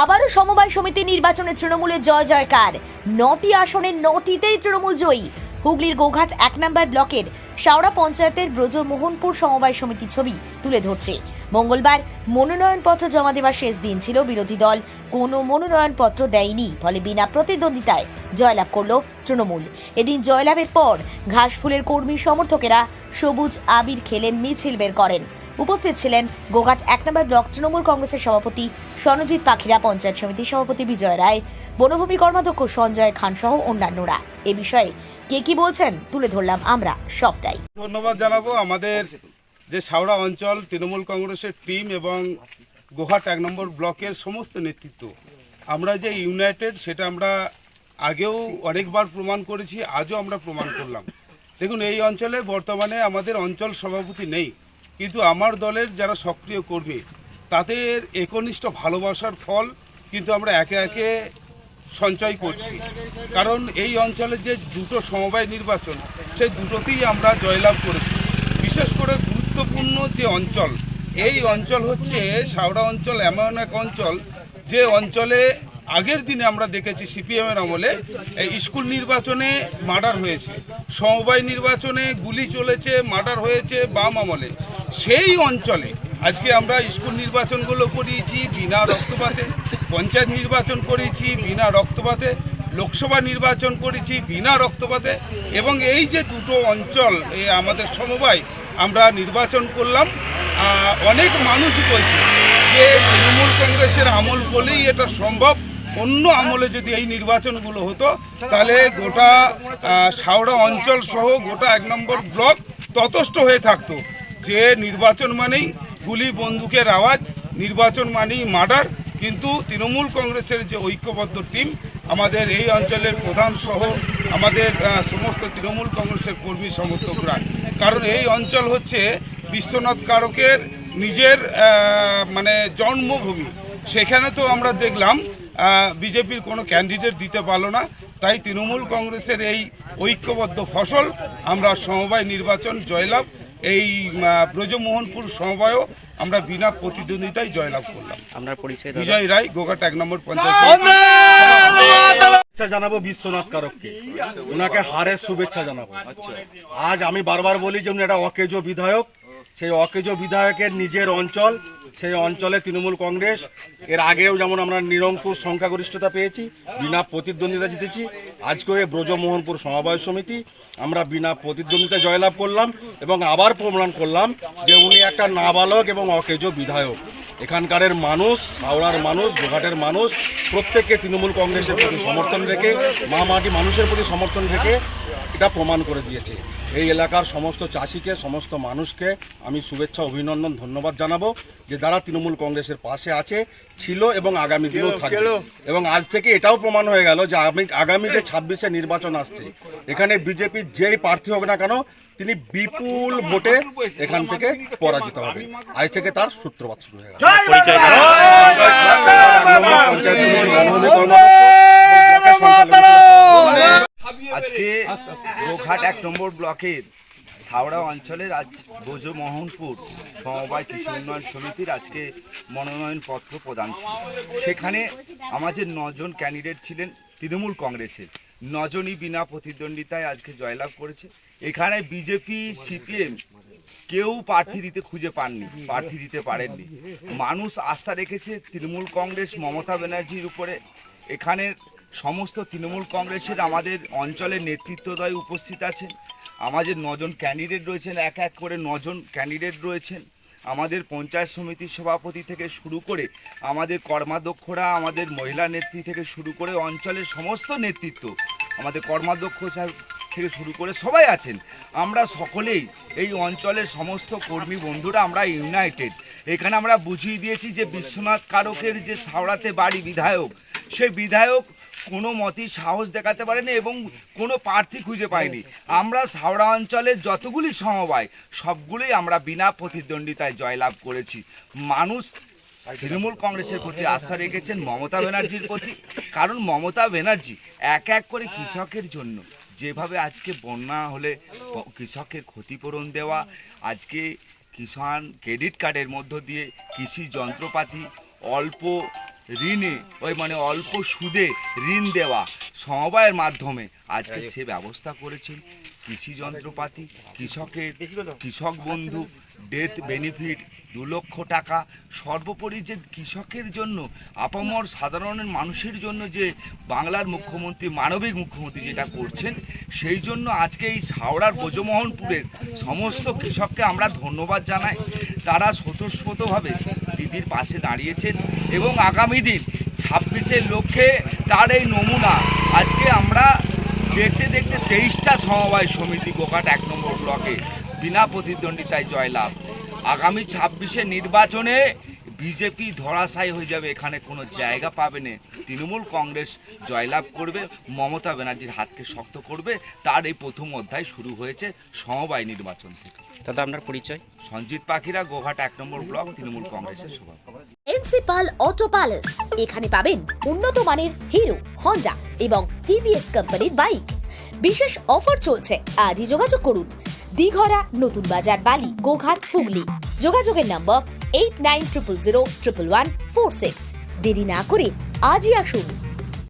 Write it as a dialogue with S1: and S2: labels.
S1: আবারও সমবায় সমিতি নির্বাচনে তৃণমূলের জয় জয়কার। নটি আসনের নটিতেই তৃণমূল জয়ী। হুগলির গোঘাট এক নম্বর ব্লকের শাওড়া পঞ্চায়েতের ব্রজমোহনপুর সমবায় সমিতি ছবি তুলে ধরছে। মঙ্গলবার মনোনয়নপত্র জমা দেওয়ার শেষ দিন ছিল। বিরোধী দল কোনো মনোনয়নপত্র দেয়নি, ফলে বিনা প্রতিদ্বন্দ্বিতায় জয়লাভ করল তৃণমূল। এদিন জয়লাভের পর ঘাসফুলের কর্মী সমর্থকেরা সবুজ আবির খেলে মিছিল বের করেন। উপস্থিত ছিলেন গোঘাট এক নম্বর ব্লক তৃণমূল কংগ্রেসের সভাপতি সনজিৎ পাখিরা, পঞ্চায়েত সমিতির সভাপতি বিজয় রায়, বনভূমি কর্মাধ্যক্ষ সঞ্জয় খান সহ অন্যান্যরা। এ বিষয়ে কে কি বলছেন তুলে ধরলাম আমরা সবটাই।
S2: ধন্যবাদ জানাব। আমাদের যে সাউড়া অঞ্চল, তৃণমূল কংগ্রেসের টিম এবং গোহাট এক নম্বর ব্লকের সমস্ত নেতৃত্ব, আমরা যে ইউনাইটেড সেটা আমরা আগেও অনেকবার প্রমাণ করেছি, আজও আমরা প্রমাণ করলাম। দেখুন, এই অঞ্চলে বর্তমানে আমাদের অঞ্চল সভাপতি নেই। কিন্তু আমার দলের যারা সক্রিয় কর্মী, তাদের একনিষ্ঠ ভালোবাসার ফল কিন্তু আমরা একে একে সঞ্চয় করছি। কারণ এই অঞ্চলে যে দুটো সমবায় নির্বাচন, সেই দুটোতেই আমরা জয়লাভ করেছি। বিশেষ করে গুরুত্বপূর্ণ যে অঞ্চল, এই অঞ্চল হচ্ছে সাউড়া অঞ্চল, এমন এক অঞ্চল যে অঞ্চলে আগের দিনে আমরা দেখেছি সিপিএমের আমলে স্কুল নির্বাচনে মার্ডার হয়েছে। সমবায় নির্বাচনে গুলি চলেছে, মার্ডার হয়েছে বাম আমলে। সেই অঞ্চলে আজকে আমরা স্কুল নির্বাচনগুলো করিয়েছি, বিনা রক্তপাতে, পঞ্চায়েত নির্বাচন করেছি বিনা রক্তপাতে, লোকসভা নির্বাচন করেছি বিনা রক্তপাতে এবং এই যে দুটো অঞ্চল আমাদের সমবায়, আমরা নির্বাচন করলাম। অনেক মানুষ বলছে যে তৃণমূল কংগ্রেসের আমল বলেই এটা সম্ভব। অন্য আমলে যদি এই নির্বাচনগুলো হতো, তাহলে গোটা সাউড়া অঞ্চল সহ গোটা এক নম্বর ব্লক ততষ্ট হয়ে থাকতো। যে নির্বাচন মানেই গুলি, বন্দুকের আওয়াজ, নির্বাচন মানেই মার্ডার। কিন্তু তৃণমূল কংগ্রেসের যে ঐক্যবদ্ধ টিম, আমাদের এই অঞ্চলের প্রধান সহ আমাদের সমস্ত তৃণমূল কংগ্রেসের কর্মী সমর্থকরা। কারণ এই অঞ্চল হচ্ছে বিশ্বনাথ কারকের নিজের মানে জন্মভূমি। সেখানে তো আমরা দেখলাম বিজেপির কোনো ক্যান্ডিডেট দিতে পারল না। তাই তৃণমূল কংগ্রেসের এই ঐক্যবদ্ধ ফসল, আমরা সমবায় নির্বাচন, জয়লাভ এই ব্রজমোহনপুর সমবায়ও আমরা বিনা প্রতিদ্বন্দ্বিতায় জয়লাভ করলাম।
S3: আমরা পরিচয়?
S2: বিজয় রায় গোঘাট এক নম্বর পঞ্চায়েত
S4: শুভেচ্ছা জানাব বিশ্বনাথ কারককে। ওনাকে হারের শুভেচ্ছা জানাব। আজ আমি বারবার বলি যে উনি একটা অকেজো বিধায়ক। সেই অকেজো বিধায়কের নিজের অঞ্চল সেই অঞ্চলে তৃণমূল কংগ্রেস, এর আগেও যেমন আমরা নিরঙ্কুশ সংখ্যাগরিষ্ঠতা পেয়েছি, বিনা প্রতিদ্বন্দ্বিতা জিতেছি, আজকেও এই ব্রজমোহনপুর সমবায় সমিতি, আমরা বিনা প্রতিদ্বন্দ্বিতা জয়লাভ করলাম এবং আবার প্রমাণ করলাম যে উনি একটা নাবালক এবং অকেজো বিধায়ক। এখানকারের মানুষ, হাওড়ার মানুষ, গোঘাটের মানুষ, প্রত্যেককে তৃণমূল কংগ্রেসের প্রতি সমর্থন রেখে, মা মাটি মানুষের প্রতি সমর্থন রেখে এটা প্রমাণ করে দিয়েছে। এই এলাকার সমস্ত চাষিকে সমস্ত মানুষকে আমি শুভেচ্ছা অভিনন্দন ধন্যবাদ জানাব যে যারা তৃণমূল কংগ্রেসের পাশে আছে ছিল এবং আগামী দিনেও থাকবে। এবং আজ থেকে এটাও প্রমাণ হয়ে গেল যে আমি আগামী যে ছাব্বিশে নির্বাচন আসছে এখানে বিজেপির যেই প্রার্থী হোক না কেন তিনি বিপুল ভোটে এখান থেকে পরাজিত হবে। আজ থেকে তার সূত্রপাত শুরু হয়ে গেল।
S5: আজকে গোঘাট এক নম্বর ব্লকের সাওড়া অঞ্চলের আজ ব্রজমোহনপুর সমবায় কৃষি উন্নয়ন সমিতির আজকে মনোনয়নপত্র প্রদান ছিল। সেখানে আমাদের নজন ক্যান্ডিডেট ছিলেন তৃণমূল কংগ্রেসের, নজনই বিনা প্রতিদ্বন্দ্বিতায় আজকে জয়লাভ করেছে। এখানে বিজেপি সিপিএম কেউ প্রার্থী দিতে খুঁজে পাননি, প্রার্থী দিতে পারেননি। মানুষ আস্থা রেখেছে তৃণমূল কংগ্রেস মমতা ব্যানার্জির উপরে। এখানের সমস্ত তৃণমূল কংগ্রেসের আমাদের অঞ্চলের নেতৃত্বদয় উপস্থিত আছেন। আমাদের নজন ক্যান্ডিডেট রয়েছেন, এক এক করে নজন ক্যান্ডিডেট রয়েছেন। আমাদের পঞ্চায়েত সমিতির সভাপতি থেকে শুরু করে আমাদের কর্মাধ্যক্ষরা, আমাদের মহিলা নেত্রী থেকে শুরু করে অঞ্চলের সমস্ত নেতৃত্ব, আমাদের কর্মাধ্যক্ষ থেকে শুরু করে সবাই আছেন। আমরা সকলেই এই অঞ্চলের সমস্ত কর্মী বন্ধুরা, আমরা ইউনাইটেড এখানে আমরা বুঝিয়ে দিয়েছি যে বিশ্বনাথ কারকের যে সাওড়াতে বাড়ি বিধায়ক, সেই বিধায়ক কোনো মতেই সাহস দেখাতে পারেনি এবং কোনো প্রার্থী খুঁজে পাইনি আমরা সাওড়া অঞ্চলের যতগুলি সমবায়, সবগুলোই আমরা বিনা প্রতিদ্বন্দ্বিতায় জয়লাভ করেছি। মানুষ তৃণমূল কংগ্রেসের প্রতি আস্থা রেখেছেন মমতা ব্যানার্জির প্রতি। কারণ মমতা ব্যানার্জি এক এক করে কৃষকের জন্য যেভাবে আজকে বন্যা হলে কৃষকের ক্ষতিপূরণ দেওয়া, আজকে কিষাণ ক্রেডিট কার্ডের মধ্য দিয়ে কৃষি যন্ত্রপাতি অল্প ঋণে ওই মানে অল্প সুদে ঋণ দেওয়া সমবায়ের মাধ্যমে। আজকে সে ব্যবস্থা করেছেন কৃষি যন্ত্রপাতি কৃষকের কৃষক বন্ধু ডেথ বেনিফিট দু লক্ষ টাকা। সর্বোপরি যে কৃষকের জন্য আপামর সাধারণের মানুষের জন্য যে বাংলার মুখ্যমন্ত্রী মানবিক মুখ্যমন্ত্রী যেটা করছেন সেই জন্য আজকে এই হাওড়ার ব্রজমোহনপুরের সমস্ত কৃষককে আমরা ধন্যবাদ জানাই। তারা স্বতঃস্ফূর্তভাবে দিদির পাশে দাঁড়িয়েছেন এবং আগামী দিন ছাব্বিশের লক্ষ্যে তার এই নমুনা। আজকে আমরা দেখতে দেখতে তেইশটা সমবায় সমিতি গোঘাট এক নম্বর ব্লকে বিনা প্রতিদ্বন্দ্বিতায় জয়লাভ। আগামী ছাব্বিশে নির্বাচনে বিজেপি ধরাশায়ী হয়ে যাবে এখানে কোনো জায়গা পাবে না। তৃণমূল কংগ্রেস জয়লাভ করবে মমতা ব্যানার্জির হাতকে শক্ত করবে তার এই প্রথম অধ্যায় শুরু হয়েছে সমবায় নির্বাচন থেকে।
S3: দাদা আপনার পরিচয়?
S5: সঞ্জিত পাখিরা গোঘাট এক নম্বর ব্লক তৃণমূল কংগ্রেসের সভাপতি।
S1: এনসিপাল অটো প্যালেস। এখানে পাবেন উন্নত মানের হিরো হন্ডা এবং টিভিএস কোম্পানির বাইক। বিশেষ অফার চলছে আজই যোগাযোগ করুন। দিঘরা নতুন বাজার বালি গোঘাট হুগলি। যোগাযোগের number eight nine triple zero triple one four six দেরি না করে আজই আসুন।